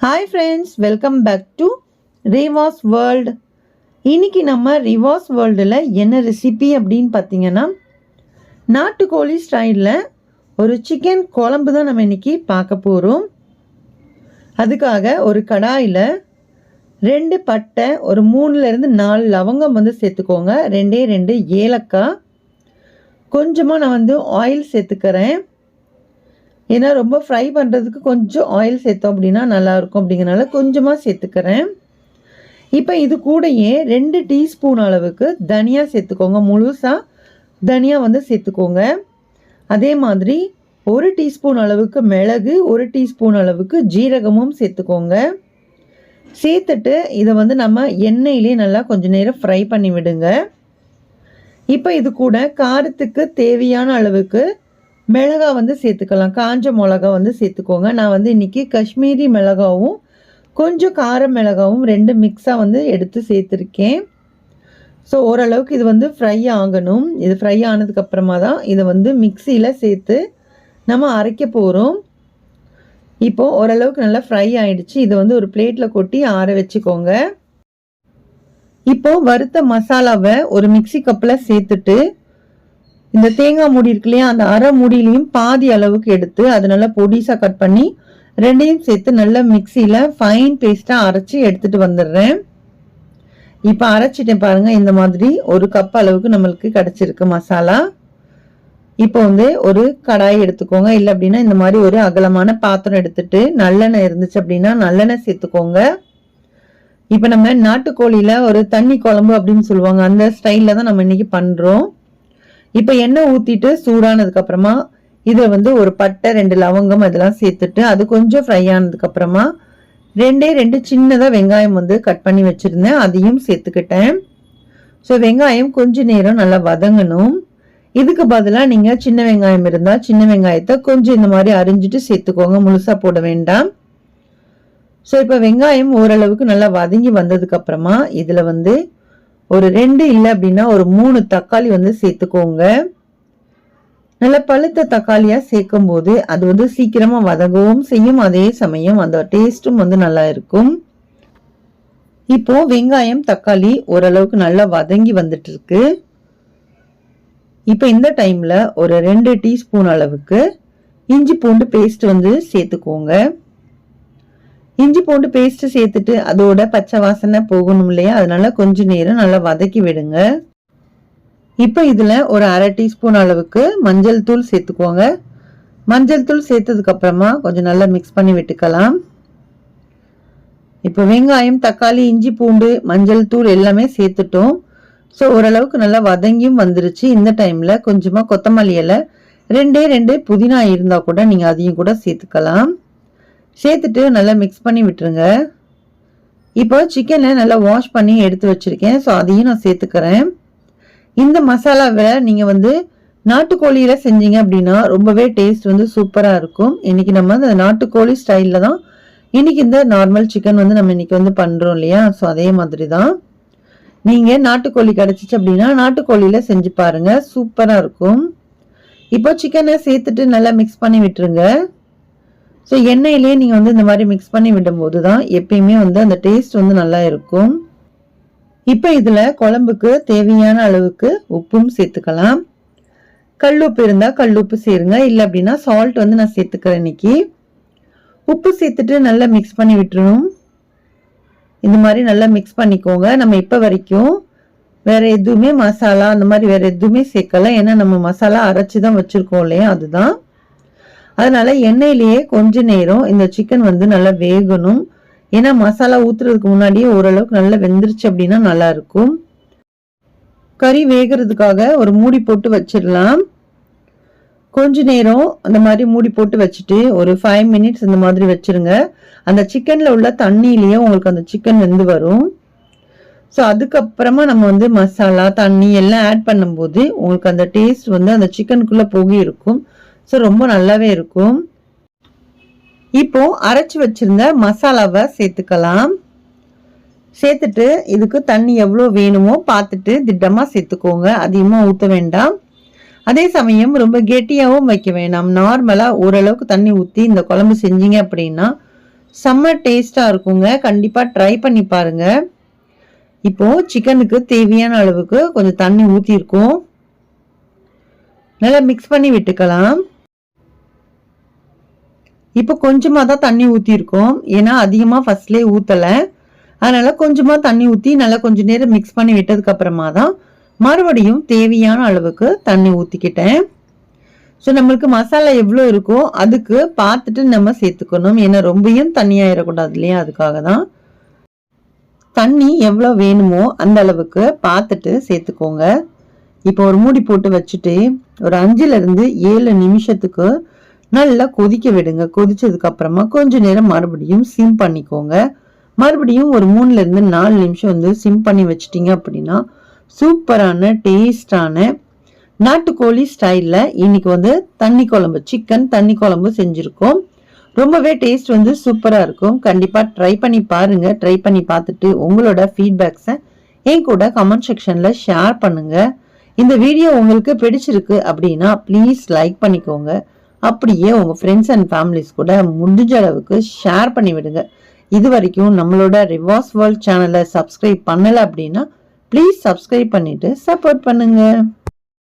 Hi friends welcome back to Rivas world இன்னைக்கு நம்ம ரிவாஸ் வேர்ல்டில் என்ன ரெசிபி அப்படின்னு பார்த்தீங்கன்னா நாட்டுக்கோழி ஸ்டைலில் ஒரு சிக்கன் குழம்பு தான் நம்ம இன்றைக்கி பார்க்க போகிறோம் அதுக்காக ஒரு கடாயில் ரெண்டு பட்டை ஒரு மூணுலேருந்து நாலு லவங்கம் வந்து சேர்த்துக்கோங்க. ரெண்டே ரெண்டு ஏலக்காய். கொஞ்சமாக நான் வந்து ஆயில் சேர்த்துக்கிறேன். ஏன்னா ரொம்ப ஃப்ரை பண்ணுறதுக்கு கொஞ்சம் ஆயில் சேர்த்தோம் அப்படின்னா நல்லாயிருக்கும் அப்படிங்கிறனால கொஞ்சமாக சேர்த்துக்கிறேன். இப்போ இது கூடயே ரெண்டு டீஸ்பூன் அளவுக்கு தனியா சேர்த்துக்கோங்க. முழுசாக தனியா வந்து சேர்த்துக்கோங்க. அதே மாதிரி ஒரு டீஸ்பூன் அளவுக்கு மிளகு ஒரு டீஸ்பூன் அளவுக்கு ஜீரகமும் சேர்த்துக்கோங்க. சேர்த்துட்டு இதை வந்து நம்ம எண்ணெயிலே நல்லா கொஞ்சம் நேரம் ஃப்ரை பண்ணி விடுங்க இப்போ இது கூட காரத்துக்கு தேவையான அளவுக்கு மிளகா வந்து சேர்த்துக்கலாம். காஞ்ச மிளகா வந்து சேர்த்துக்கோங்க. நான் வந்து இன்றைக்கி காஷ்மீரி மிளகாவும் கொஞ்சம் கார மிளகாவும் ரெண்டு மிக்ஸாக வந்து எடுத்து சேர்த்துருக்கேன். ஸோ ஓரளவுக்கு இது வந்து ஃப்ரை ஆகணும். இது ஃப்ரை ஆனதுக்கப்புறமா தான் இதை வந்து மிக்சியில் சேர்த்து நம்ம அரைக்க போகிறோம் இப்போது ஓரளவுக்கு நல்லா ஃப்ரை ஆகிடுச்சு இதை வந்து ஒரு பிளேட்டில் கொட்டி ஆற வச்சுக்கோங்க. இப்போது வறுத்த மசாலாவை ஒரு மிக்சி கப்பில் சேர்த்துட்டு இந்த தேங்காய் மூடி இருக்கு இல்லையா அந்த அரை மூடியிலையும் பாதி அளவுக்கு எடுத்து அதை நல்லா பொடிசாக கட் பண்ணி ரெண்டையும் சேர்த்து நல்லா மிக்சியில் ஃபைன் பேஸ்ட்டாக அரைச்சி எடுத்துகிட்டு வந்துடுறேன். இப்போ அரைச்சிட்டேன் பாருங்கள் இந்த மாதிரி ஒரு கப் அளவுக்கு நம்மளுக்கு கிடச்சிருக்கு மசாலா. இப்போ வந்து ஒரு கடாய் எடுத்துக்கோங்க இல்லை அப்படின்னா இந்த மாதிரி ஒரு அகலமான பாத்திரம் எடுத்துட்டு நல்லெண்ணெய் இருந்துச்சு அப்படின்னா நல்லெண்ணெய் சேர்த்துக்கோங்க. இப்போ நம்ம நாட்டுக்கோழியில் ஒரு தண்ணி குழம்பு அப்படின்னு சொல்லுவாங்க அந்த ஸ்டைலில் தான் நம்ம இன்னைக்கு பண்ணுறோம் இப்போ எண்ணெய் ஊற்றிட்டு சூடானதுக்கு அப்புறமா இதை வந்து ஒரு பட்டை ரெண்டு லவங்கம் அதெல்லாம் சேர்த்துட்டு அது கொஞ்சம் ஃப்ரை ஆனதுக்கு அப்புறமா ரெண்டே ரெண்டு சின்னதாக வெங்காயம் வந்து கட் பண்ணி வச்சுருந்தேன். அதையும் சேர்த்துக்கிட்டேன். ஸோ வெங்காயம் கொஞ்ச நேரம் நல்லா வதங்கணும். இதுக்கு பதிலாக நீங்கள் சின்ன வெங்காயம் இருந்தால் சின்ன வெங்காயத்தை கொஞ்சம் இந்த மாதிரி அரிஞ்சிட்டு சேர்த்துக்கோங்க. முழுசாக போட வேண்டாம். ஸோ இப்போ வெங்காயம் ஓரளவுக்கு நல்லா வதங்கி வந்ததுக்கு அப்புறமா இதில் வந்து ஒரு ரெண்டு இல்லை அப்படின்னா ஒரு மூணு தக்காளி வந்து சேர்த்துக்கோங்க. நல்ல பழுத்த தக்காளியாக சேர்க்கும் போது அது வந்து சீக்கிரமாக வதங்கவும் செய்யும். அதே சமயம் அந்த டேஸ்ட்டும் வந்து நல்லா இருக்கும். இப்போ வெங்காயம் தக்காளி ஓரளவுக்கு நல்லா வதங்கி வந்துட்டு இருக்கு இப்போ இந்த டைமில் ஒரு ரெண்டு டீஸ்பூன் அளவுக்கு இஞ்சி பூண்டு பேஸ்ட் வந்து சேர்த்துக்கோங்க. இஞ்சி பூண்டு பேஸ்ட் சேர்த்துட்டு அதோட பச்சை வாசனை போகணும் இல்லையா? அதனால கொஞ்ச நேரம் நல்லா வதக்கி விடுங்க. இப்போ இதில் ஒரு அரை டீஸ்பூன் அளவுக்கு மஞ்சள் தூள் சேர்த்துக்கோங்க. மஞ்சள் தூள் சேர்த்ததுக்கு அப்புறமா கொஞ்சம் நல்லா மிக்ஸ் பண்ணி விட்டுக்கலாம். இப்போ வெங்காயம் தக்காளி இஞ்சி பூண்டு மஞ்சள் தூள் எல்லாமே சேர்த்துட்டோம். ஸோ ஓரளவுக்கு நல்லா வதங்கியும் வந்துருச்சு. இந்த டைமில் கொஞ்சமாக கொத்தமல்லி இலை ரெண்டே ரெண்டு புதினா இருந்தால் கூட நீங்கள் அதையும் கூட சேர்த்துக்கலாம். சேர்த்துட்டு நல்லா மிக்ஸ் பண்ணி விட்டுருங்க. இப்போ சிக்கனை நல்லா வாஷ் பண்ணி எடுத்து வச்சுருக்கேன். ஸோ அதையும் நான் சேர்த்துக்கிறேன். இந்த மசாலாவை நீங்கள் வந்து நாட்டுக்கோழியில் செஞ்சீங்க அப்படின்னா ரொம்பவே டேஸ்ட் வந்து சூப்பராக இருக்கும். இன்றைக்கி நம்ம அந்த நாட்டுக்கோழி ஸ்டைலில் தான் இன்றைக்கி இந்த நார்மல் சிக்கன் வந்து நம்ம இன்றைக்கி வந்து பண்ணுறோம் இல்லையா? ஸோ அதே மாதிரி தான் நீங்கள் நாட்டுக்கோழி கிடச்சிச்சு அப்படின்னா நாட்டுக்கோழியில் செஞ்சு பாருங்கள் சூப்பராக இருக்கும். இப்போ சிக்கனை சேர்த்துட்டு நல்லா மிக்ஸ் பண்ணி விட்டுருங்க. ஸோ எண்ணெயிலே நீங்கள் வந்து இந்த மாதிரி மிக்ஸ் பண்ணி விடும்போது தான் எப்பயுமே வந்து அந்த டேஸ்ட் வந்து நல்லா இருக்கும். இப்போ இதில் குழம்புக்கு தேவையான அளவுக்கு உப்பும் சேர்த்துக்கலாம். கல் உப்பு இருந்தால் கல் உப்பு சேருங்க. இல்லை அப்படின்னா சால்ட் வந்து நான் சேர்த்துக்கிறேன் இன்னைக்கு. உப்பு சேர்த்துட்டு நல்லா மிக்ஸ் பண்ணி விட்டுருணும் இந்த மாதிரி நல்லா மிக்ஸ் பண்ணிக்கோங்க. நம்ம இப்போ வரைக்கும் வேறு எதுவுமே மசாலா அந்த மாதிரி வேறு எதுவுமே சேர்க்கலை. ஏன்னா நம்ம மசாலா அரைச்சி தான் வச்சுருக்கோம் இல்லையா? அதுதான். அதனால எண்ணெயிலேயே கொஞ்ச நேரம் இந்த சிக்கன் வந்து நல்லா வேகணும். ஏன்னா மசாலா ஊத்துறதுக்கு முன்னாடியே ஓரளவுக்கு நல்லா வெந்துருச்சு அப்படின்னா நல்லா இருக்கும் கறி வேகிறதுக்காக ஒரு மூடி போட்டு வச்சிடலாம். கொஞ்ச நேரம் அந்த மாதிரி மூடி போட்டு வச்சுட்டு ஒரு ஃபைவ் மினிட்ஸ் இந்த மாதிரி வச்சிருங்க. அந்த சிக்கனில் உள்ள தண்ணியிலேயே உங்களுக்கு அந்த சிக்கன் வெந்து வரும். ஸோ அதுக்கப்புறமா நம்ம வந்து மசாலா தண்ணி எல்லாம் ஆட் பண்ணும்போது உங்களுக்கு அந்த டேஸ்ட் வந்து அந்த சிக்கனுக்குள்ளே போகி இருக்கும் ஸோ ரொம்ப நல்லாவே இருக்கும். இப்போ அரைச்சி வச்சிருந்த மசாலாவை சேர்த்துக்கலாம். சேர்த்துட்டு இதுக்கு தண்ணி எவ்வளோ வேணுமோ பார்த்துட்டு திட்டமாக சேர்த்துக்கோங்க. அதிகமாக ஊற்ற வேண்டாம். அதே சமயம் ரொம்ப கெட்டியாகவும் வைக்க வேண்டாம் நார்மலாக ஓரளவுக்கு தண்ணி ஊற்றி இந்த குழம்பு செஞ்சீங்க அப்படின்னா செம்ம டேஸ்ட்டாக இருக்குங்க. கண்டிப்பாக ட்ரை பண்ணி பாருங்கள் இப்போது சிக்கனுக்கு தேவையான அளவுக்கு கொஞ்சம் தண்ணி ஊற்றிருக்கோம் நல்லா மிக்ஸ் பண்ணி விட்டுக்கலாம். இப்போ கொஞ்சமாக தான் தண்ணி ஊற்றிருக்கோம் ஏன்னா அதிகமாக ஃபர்ஸ்ட்லேயே ஊற்றலை அதனால் கொஞ்சமாக தண்ணி ஊற்றி நல்லா கொஞ்சம் நேரம் மிக்ஸ் பண்ணி விட்டதுக்கப்புறமா தான் மறுபடியும் தேவையான அளவுக்கு தண்ணி ஊற்றிக்கிட்டேன் ஸோ நம்மளுக்கு மசாலா எவ்வளோ இருக்கோ அதுக்கு பார்த்துட்டு நம்ம சேர்த்துக்கணும். ஏன்னா ரொம்பையும் தண்ணியாயிடக்கூடாது இல்லையா? அதுக்காக தான். தண்ணி எவ்வளோ வேணுமோ அந்த அளவுக்கு பார்த்துட்டு சேர்த்துக்கோங்க. இப்போ ஒரு மூடி போட்டு வச்சுட்டு ஒரு அஞ்சுலேருந்து ஏழு நிமிஷத்துக்கு நல்லா கொதிக்க விடுங்க. கொதிச்சதுக்கு அப்புறமா கொஞ்ச நேரம் மறுபடியும் சிம் பண்ணிக்கோங்க. மறுபடியும் ஒரு மூணுல இருந்து நாலு நிமிஷம் வந்து சிம் பண்ணி வச்சிட்டீங்க அப்படின்னா சூப்பரான டேஸ்டான நாட்டுக்கோழி ஸ்டைலில் இன்னைக்கு வந்து தண்ணி குழம்பு சிக்கன் தண்ணி குழம்பு செஞ்சுருக்கோம். ரொம்பவே டேஸ்ட் வந்து சூப்பராக இருக்கும். கண்டிப்பாக ட்ரை பண்ணி பாருங்கள் ட்ரை பண்ணி பார்த்துட்டு உங்களோட ஃபீட்பேக்ஸை என் கூட கமெண்ட் செக்ஷனில் ஷேர் பண்ணுங்கள் இந்த வீடியோ உங்களுக்கு பிடிச்சிருக்கு அப்படின்னா ப்ளீஸ் லைக் பண்ணிக்கோங்க. அப்படியே உங்கள் ஃப்ரெண்ட்ஸ் அண்ட் ஃபேமிலிஸ் கூட முடிஞ்ச அளவுக்கு ஷேர் பண்ணி விடுங்க. இது வரைக்கும் நம்மளோட ரிவாஸ் வேர்ல்ட் சேனலை சப்ஸ்கிரைப் பண்ணலை அப்படின்னா ப்ளீஸ் சப்ஸ்கிரைப் பண்ணிவிட்டு சப்போர்ட் பண்ணுங்கள்